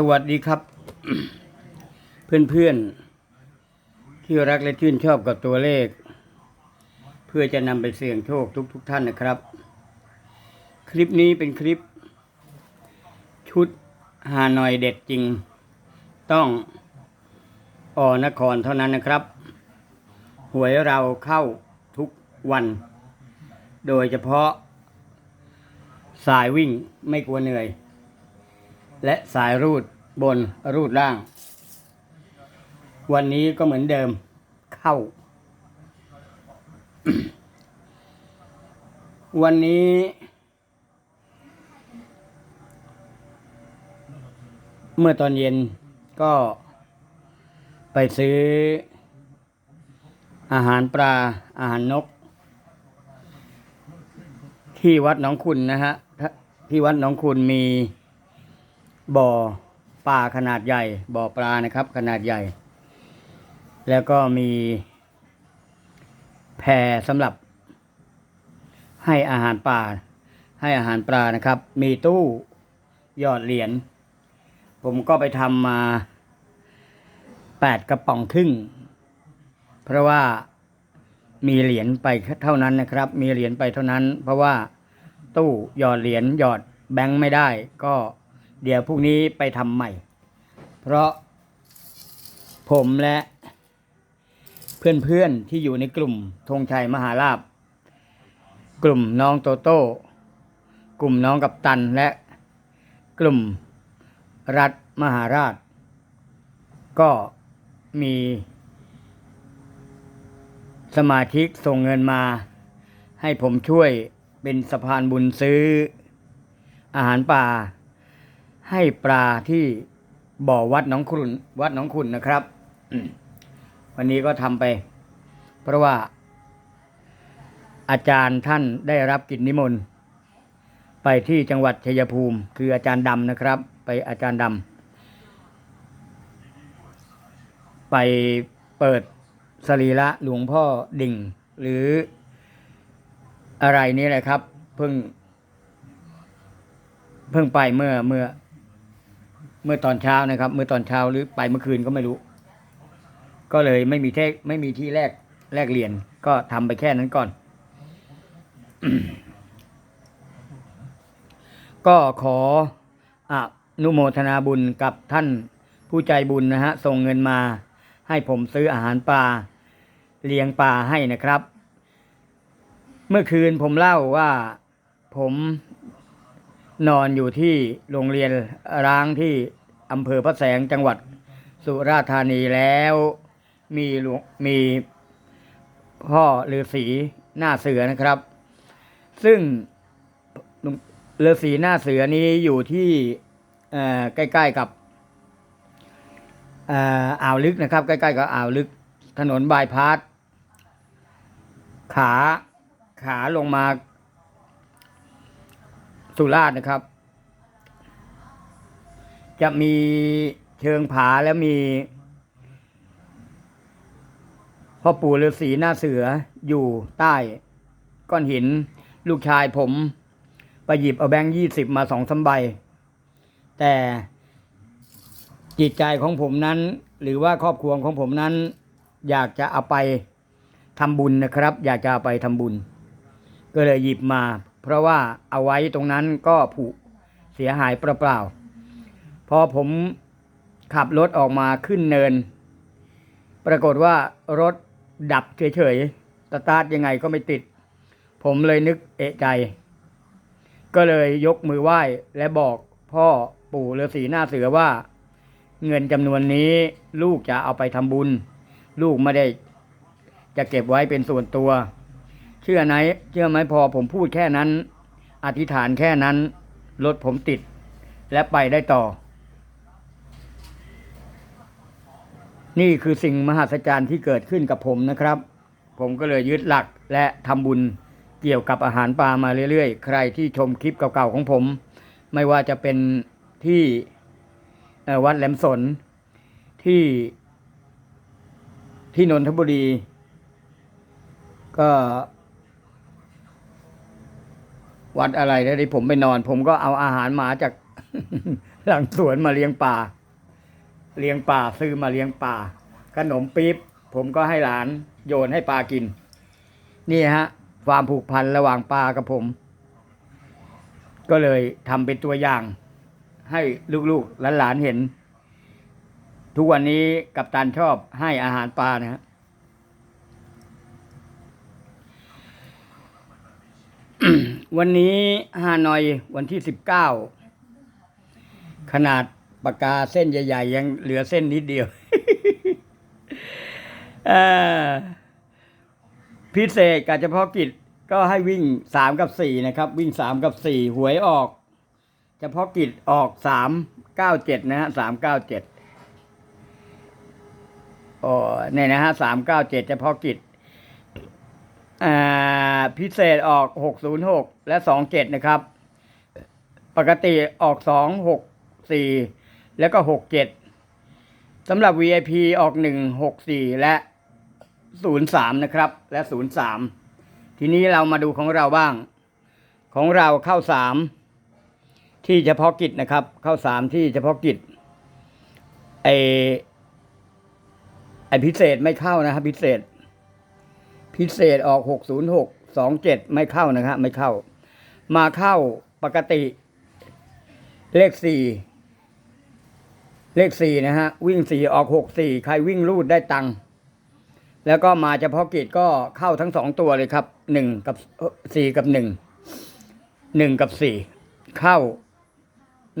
สวัสดีครับ เพื่อนๆ ที่รักและชื่นชอบกับตัวเลข เพื่อจะนำไปเสี่ยงโชคทุกๆทท่านนะครับ คลิปนี้เป็นคลิป ชุดฮานอยเด็ดจริง ต้องอนครเท่านั้นนะครับ หวยเราเข้าทุกวัน โดยเฉพาะ สายวิ่งไม่กลัวเหนื่อยและสายรูด บนรูดล่าง วันนี้ก็เหมือนเดิมเข้า วันนี้ เมื่อตอนเย็นก็ไปซื้อ อาหารปลาอาหารนก ที่วัดหนองคุณนะฮะที่วัดหนองคุณมีบ่อ ปลาขนาดใหญ่บ่อปลานะครับ ขนาดใหญ่ แล้วก็มีแพสำหรับ ให้อาหารปลาให้อาหารปลานะครับ มีตู้หยอดเหรียญผมก็ไปทำมาแปดกระป๋องครึ่ง เพราะว่ามีเหรียญไปเท่านั้นนะครับ มีเหรียญไปเท่านั้น เพราะว่าตู้หยอดเหรียญหยอดแบงค์ไม่ได้ก็ เดี๋ยวพรุ่งนี้ไปทำใหม่ เพราะผมและเพื่อนๆที่อยู่ในกลุ่มธงชัยมหาลาบ กลุ่มน้องโตโต้ กลุ่มน้องกับตันและกลุ่มรัฐมหาราช ก็มีสมาชิกส่งเงินมา ให้ผมช่วยเป็นสะพานบุญซื้ออาหารป่า ให้ปลาที่บ่อวัดหนองคุณวัดหนองคุณนะครับวันนี้ก็ทำไป เพราะว่า อาจารย์ท่านได้รับกิจนิมนต์ ไปที่จังหวัดชัยภูมิ คืออาจารย์ดำนะครับ ไปอาจารย์ดำไปเปิดสรีระหลวงพ่อดิ่ง หรืออะไรนี่แหละครับ เพิ่ง เพิ่งไปเมื่อเมื่อ เมื่อตอนเช้านะครับ เมื่อตอนเช้าหรือไปเมื่อคืนก็ไม่รู้ ก็เลยไม่มีเทคไม่มีที่แลกแลกเหรียญก็ทำไปแค่นั้นก่อน ก็ขออนุโมทนาบุญกับท่านผู้ใจบุญนะฮะ ส่งเงินมา ให้ผมซื้ออาหารปลาเลี้ยงปลาให้นะครับ เมื่อคืนผมเล่าว่าผม นอนอยู่ที่โรงเรียนร้างที่อำเภอพระแสงจังหวัดสุราษฎร์ธานีแล้วมีหลวงมีพ่อฤาษีหน้าเสือนะครับ ซึ่งฤาษีหน้าเสือนี้อยู่ที่เออใกล้ๆกับเอ่ออ่าวลึกนะครับ ใกล้ๆกับอ่าวลึกถนนบายพาสขาขาลงมา สุราษฎร์นะครับ จะมีเชิงผาแล้วมีพ่อปู่ฤาษีหน้าเสืออยู่ใต้ก้อนหิน ลูกชายผม ไปหยิบเอาแบงค์ยี่สิบมาสองสาใบ แต่จิตใจของผมนั้น หรือว่าครอบครัวของผมนั้น อยากจะเอาไปทำบุญนะครับ อยากจะเอาไปทำบุญ ก็เลยหยิบมา เพราะว่าเอาไว้ตรงนั้นก็ผุเสียหายเปล่าๆพอผมขับรถออกมาขึ้นเนิน ปรากฏว่ารถดับเฉยๆสตาร์ทยังไงก็ไม่ติด ผมเลยนึกเอะใจ ก็เลยยกมือไหว้และบอกพ่อปู่ฤาษีหน้าเสือว่า เงินจำนวนนี้ลูกจะเอาไปทำบุญ ลูกไม่ได้จะเก็บไว้เป็นส่วนตัว เชื่อไหมเชื่อไหมพอผมพูดแค่นั้น อธิษฐานแค่นั้นรถผมติด และไปได้ต่อ นี่คือสิ่งมหัศจรรย์ที่เกิดขึ้นกับผมนะครับ ผมก็เลยยึดหลักและทำบุญเกี่ยวกับอาหารปลามาเรื่อยๆ ใครที่ชมคลิปเก่าๆของผม ไม่ว่าจะเป็นที่วัดแหลมสนที่ที่นนทบุรี ก็ วัดอะไรนะที่ผมไปนอน ผมก็เอาอาหารหมาจากหลังสวนมาเลี้ยงปลาเลี้ยงปลาซื้อมาเลี้ยงปลาขนมปี๊บผมก็ให้หลานโยนให้ปลากิน นี่ฮะ ความผูกพันระหว่างปลากับผม ก็เลยทำเป็นตัวอย่าง ให้ลูกๆหลานๆเห็น ทุกวันนี้กัปตันชอบให้อาหารปลานะฮะ วันนี้ฮานอยวันที่สิบเก้าขนาดปากกาเส้นใหญ่ ๆ ยังเหลือเส้นนิดเดียวพิเศษกับเฉพาะกิจก็ให้วิ่งสามกับสี่นะครับ วิ่งสามกับสี่หวยออก เฉพาะกิจออกสามเก้าเจ็ดนะฮะสามเก้าเจ็ดโอ้เนี่ยนะฮะสามเก้าเจ็ดเฉพาะกิจ พิเศษออกหกศูนย์หกและสองเจ็ดนะครับ ปกติออกสองหกสี่แล้วก็หกเจ็ดสำหรับ VIP ออกหนึ่งหกสี่และศูนย์สามนะครับ และศูนย์สามทีนี้เรามาดูของเราบ้าง ของเราเข้าสามที่เฉพาะกิจนะครับ เข้าสามที่เฉพาะกิจไอไอพิเศษไม่เข้านะครับพิเศษพิเศษออกหกศูนย์หก สองเจ็ดไม่เข้านะครับไม่เข้า มาเข้าปกติ เลขสี่เลขสี่นะฮะ วิ่งสี่ออกหกสี่ใครวิ่งรูดได้ตังค์แล้วก็มาเฉพาะกิจก็เข้าทั้งสองตัวเลยครับหนึ่งกับสี่กับหนึ่งหนึ่งกับสี่เข้า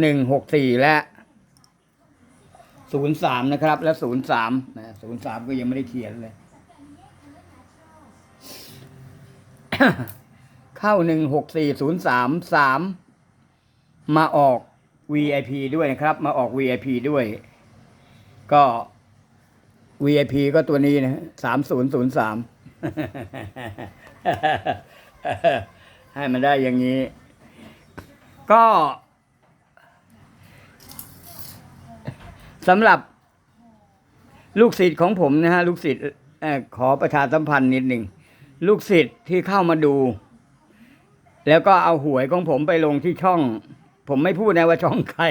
หนึ่งหกสี่และศูนย์สามนะครับ และศูนย์สามนะศูนย์สามก็ยังไม่ได้เขียนเลย เข้าหนึ่งหกสี่ศูนย์สามสามมาออก VIP ด้วยนะครับ มาออก VIP ด้วย ก็ VIP ก็ตัวนี้นะสามศูนย์ศูนย์สามให้มันได้อย่างนี้ ก็สำหรับลูกศิษย์ของผมนะฮะ ลูกศิษย์ขอประชาสัมพันธ์นิดหนึ่ง ลูกศิษย์ที่เข้ามาดู แล้วก็เอาหวยของผมไปลงที่ช่อง ผมไม่พูดนะว่าช่องใคร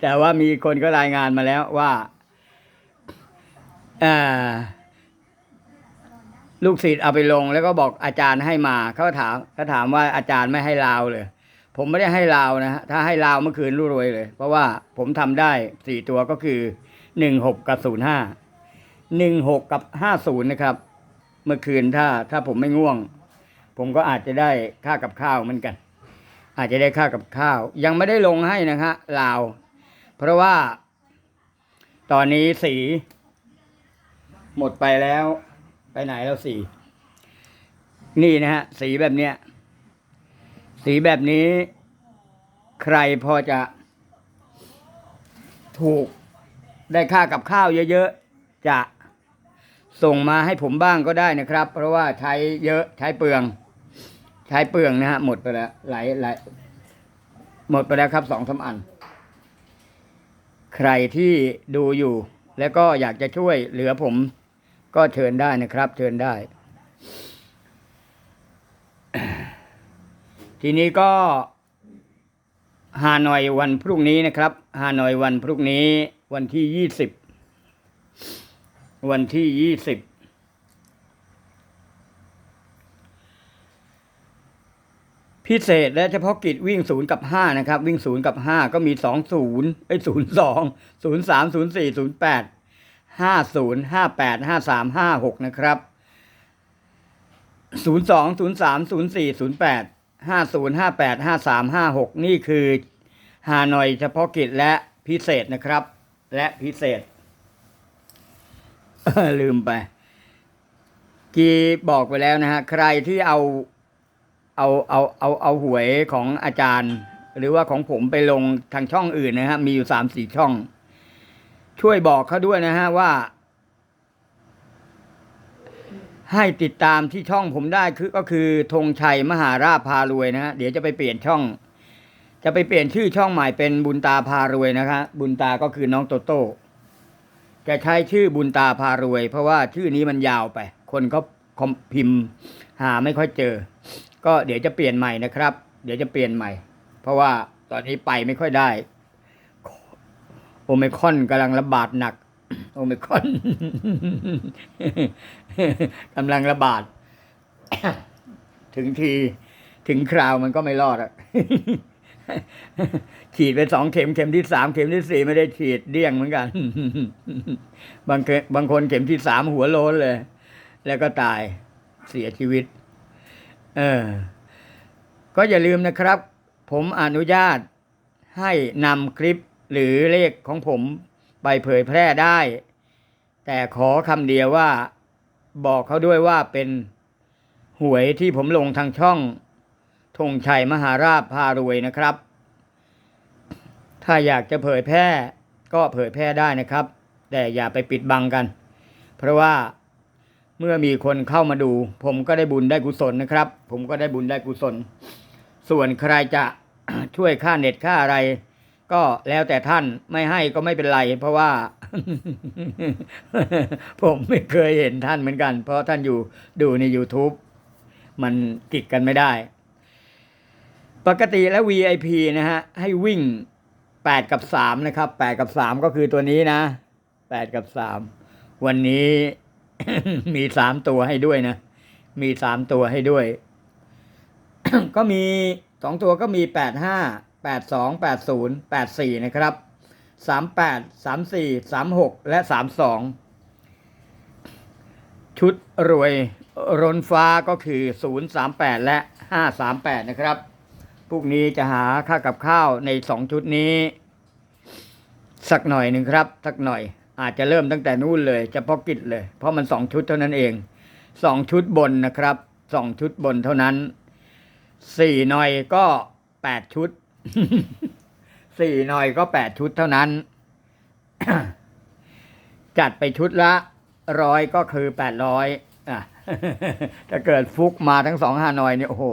แต่ว่ามีคนก็รายงานมาแล้วว่าลูกศิษย์เอาไปลง แล้วก็บอกอาจารย์ให้มาเขาถามเขาถามว่าอาจารย์ไม่ให้ลาวเลย ผมไม่ได้ให้ลาวนะฮะถ้าให้ลาวเมื่อคืนรู้รวยเลย เพราะว่าผมทำได้สี่ตัวก็คือหนึ่งหกกับศูนย์ห้าหนึ่งหกกับห้าศูนย์นะครับ เมื่อคืนถ้าถ้าผมไม่ง่วง ผมก็อาจจะได้ค่ากับข้าวเหมือนกัน อาจจะได้ค่ากับข้าว ยังไม่ได้ลงให้นะฮะลาว เพราะว่า ตอนนี้สี หมดไปแล้ว ไปไหนแล้วสี นี่นะฮะ สีแบบเนี้ย สีแบบนี้ ใครพอจะ ถูกได้ค่ากับข้าวเยอะ ๆ จะ ส่งมาให้ผมบ้างก็ได้นะครับ เพราะว่าใช้เยอะใช้เปลือง ใช้เปลืองนะฮะหมดไปแล้วหลายหลายหมดไปแล้วครับสองสาอัน ใครที่ดูอยู่ แล้วก็อยากจะช่วยเหลือผม ก็เชิญได้นะครับ เชิญได้ ทีนี้ก็ฮานอยวันพรุ่งนี้นะครับฮานอยวันพรุ่งนี้วันที่ยี่สิบ วันที่ยี่สิบพิเศษและเฉพาะกิจวิ่งศูนย์กับห้านะครับ วิ่งศูนย์กับห้าก็มีสองศูนย์ไอ้ศูนย์สองศูนย์สามศูนย์สี่ศูนย์แปดห้าศูนย์ห้าแปดห้าสามห้าหกนะครับศูนย์สองศูนย์สามศูนย์สี่ศูนย์แปดห้าศูนย์ห้าแปดห้าสามห้าหกนี่คือฮานอยเฉพาะกิจและพิเศษนะครับ และพิเศษ ลืมไป กีบอกไปแล้วนะฮะ ใครที่เอาเอาเอาเอาเอาหวยของอาจารย์ หรือว่าของผมไปลงทางช่องอื่นนะฮะ มีอยู่สามสี่ช่อง ช่วยบอกเขาด้วยนะฮะว่า ให้ติดตามที่ช่องผมได้คือก็คือธงชัยมหาราชพารวยนะฮะเดี๋ยวจะไปเปลี่ยนช่อง จะไปเปลี่ยนชื่อช่องใหม่เป็นบุญตาพารวยนะคะ บุญตาก็คือน้องโตโต้ จะใช้ชื่อบุญตาพารวย เพราะว่าชื่อนี้มันยาวไป คนเขาคอมพิมพ์หาไม่ค่อยเจอ ก็เดี๋ยวจะเปลี่ยนใหม่นะครับ เดี๋ยวจะเปลี่ยนใหม่ เพราะว่าตอนนี้ไปไม่ค่อยได้ โอไมคอนกำลังระบาดหนัก โอไมคอนกำลังระบาด ถึงทีถึงคราวมันก็ไม่รอดอะ ฉีดไปสองเข็มเข็มที่สามเข็มที่สี่ไม่ได้ฉีดเดี้ยงเหมือนกัน บางเคบางคนเข็มที่สามหัวโล้นเลย แล้วก็ตายเสียชีวิต เออ ก็อย่าลืมนะครับ ผมอนุญาตให้นำคลิปหรือเลขของผมไปเผยแพร่ได้ แต่ขอคำเดียวว่า บอกเขาด้วยว่าเป็นหวยที่ผมลงทางช่อง ธงชัยมหาราชพารวยนะครับ ถ้าอยากจะเผยแพร่ก็เผยแพร่ได้นะครับ แต่อย่าไปปิดบังกัน เพราะว่าเมื่อมีคนเข้ามาดู ผมก็ได้บุญได้กุศลนะครับ ผมก็ได้บุญได้กุศล ส่วนใครจะช่วยค่าเน็ตค่าอะไร ก็แล้วแต่ท่านไม่ให้ก็ไม่เป็นไร เพราะว่า ผมไม่เคยเห็นท่านเหมือนกัน เพราะท่านอยู่ดูใน YouTube มันติดกันไม่ได้ ปกติแล้ว VIP นะฮะ ให้วิ่ง 8 กับ 3 นะครับ 8 กับ 3 ก็คือตัวนี้นะ 8 กับ 3 วันนี้ มี 3 ตัวให้ด้วยนะ มี 3 ตัวให้ด้วย ก็มี 2 ตัวก็มี 8 5 8 2 8 0 8 4 นะครับ 38 34 36 และ 32 ชุดรวยรนฟ้าก็คือ 038 และ 538 นะครับ พวกนี้จะหาค่ากับข้าวในสองชุดนี้ สักหน่อยหนึ่งครับ สักหน่อย อาจจะเริ่มตั้งแต่นู่นเลยเฉพาะกิจเลย เพราะมันสองชุดเท่านั้นเองสองชุดบนนะครับสองชุดบนเท่านั้นสี่หน่อยก็แปดชุดสี่หน่อยก็แปดชุดเท่านั้น จัดไปชุดละร้อยก็คือแปดร้อยอะถ้าเกิดฟุกมาทั้งสองฮานอยเนี่ยโอ้โห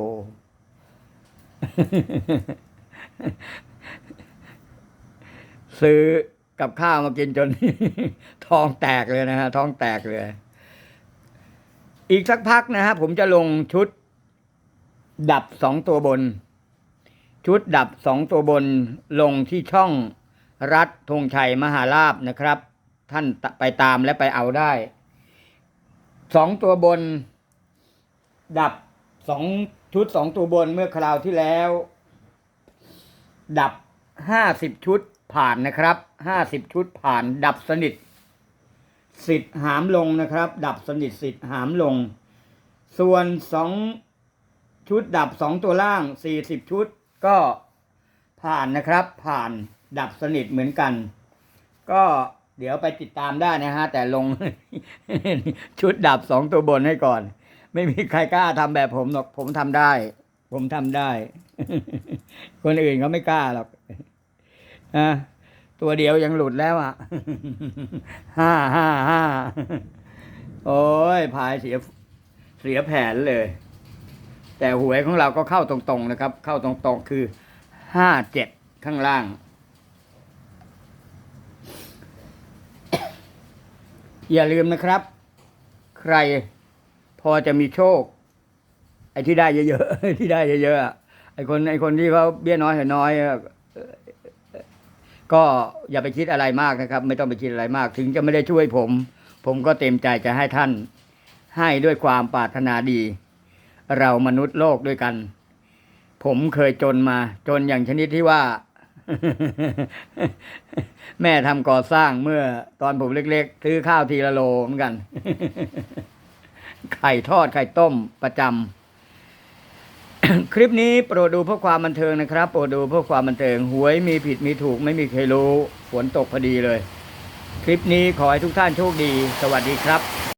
ซื้อกับข้าวมากินจน ท้องแตกเลยนะฮะ ท้องแตกเลย อีกสักพักนะฮะ ผมจะลงชุด ดับสองตัวบน ชุดดับสองตัวบนลงที่ช่องรัฐธงชัยมหาลาบนะครับ ท่านไปตามและไปเอาได้สองตัวบน ดับสอง ชุดสองตัวบนเมื่อคราวที่แล้ว ดับห้าสิบชุดผ่านนะครับห้าสิบชุดผ่านดับสนิท สิทธิ์หามลงนะครับ ดับสนิทสิทธิ์หามลง ส่วนสองชุดดับสองตัวล่างสี่สิบชุดก็ผ่านนะครับ ผ่านดับสนิทเหมือนกัน ก็เดี๋ยวไปติดตามได้นะฮะ แต่ลงชุดดับสองตัวบนให้ก่อน ไม่มีใครกล้าทำแบบผมหรอก ผมทำได้ ผมทำได้ คนอื่นเขาไม่กล้าหรอกอะตัวเดียวยังหลุดแล้วอะห้าห้าห้าโอ้ยพายเสียเสียแผนเลย แต่หวยของเราก็เข้าตรงๆนะครับ เข้าตรงๆคือห้าเจ็ดข้างล่าง อย่าลืมนะครับ ใคร พอจะมีโชค ไอ้ที่ได้เยอะๆที่ได้เยอะๆอะไอ้คนไอ้คนที่เขาเบี้ยน้อยเห็นน้อยก็อย่าไปคิดอะไรมากนะครับ ไม่ต้องไปคิดอะไรมาก ถึงจะไม่ได้ช่วยผม ผมก็เต็มใจจะให้ท่าน ให้ด้วยความปรารถนาดี เรามนุษย์โลกด้วยกัน ผมเคยจนมา จนอย่างชนิดที่ว่า แม่ทำก่อสร้างเมื่อตอนผมเล็กๆซื้อข้าวทีละโลเหมือนกัน ไข่ทอดไข่ต้มประจำ คลิปนี้โปรดดูเพื่อความบันเทิงนะครับ โปรดดูเพื่อความบันเทิง หวยมีผิดมีถูกไม่มีใครรู้ ฝนตกพอดีเลย คลิปนี้ขอให้ทุกท่านโชคดี สวัสดีครับ